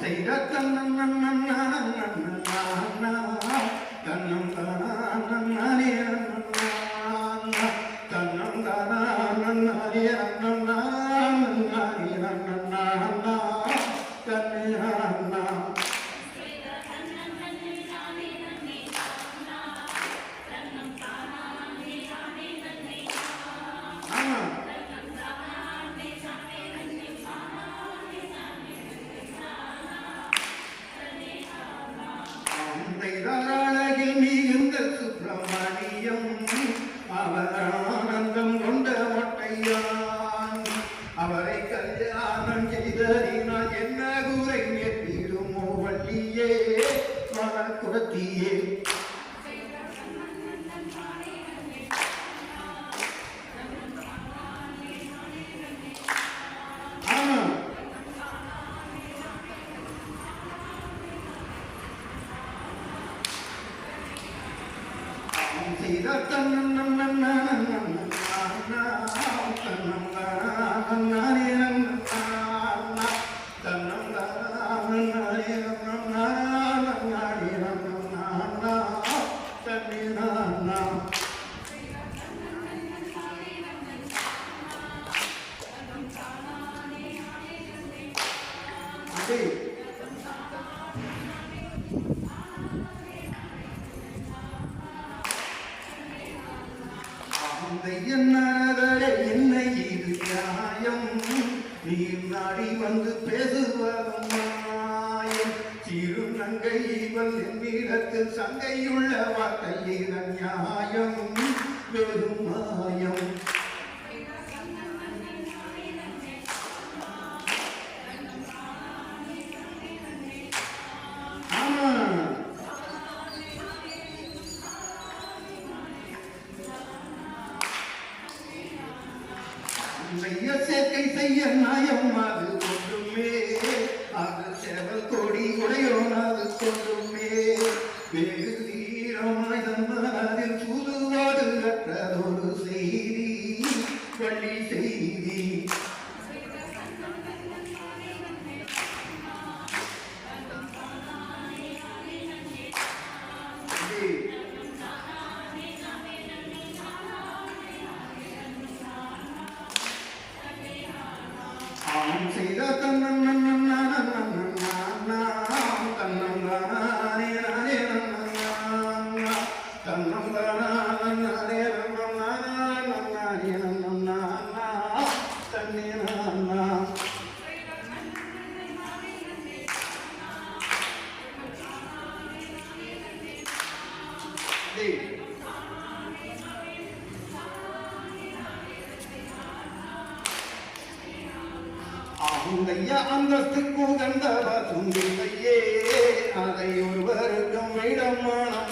తన్నం తన్నం తన్నం తన్నం அவர் ஆனந்தம் கொண்ட மொட்டையான். அவரை கல்யாணம் செய்தறினால் என்ன குறை நெற்றிடுமோ வள்ளியே மகன் అంటే அதே என்னதரே என்ன இது நியாயம். நீ நாடி வந்து பேசுவதும் மாயம். சிறு நங்கை இவள் என்னிடத்தில் சங்கையுள்ள வார்த்தை நியாயம். வெறும் மாயம். செய்ய சேர்க்கை செய்ய நாயம் அது ஒன்றுமே. அது செவல் கொடி உடையோன் அது கொன்றுமே வேறு ஆகுந்தையா அந்தஸ்துக்கு உகந்த சுந்தையே அதை ஒருவருக்கும் விடமானம்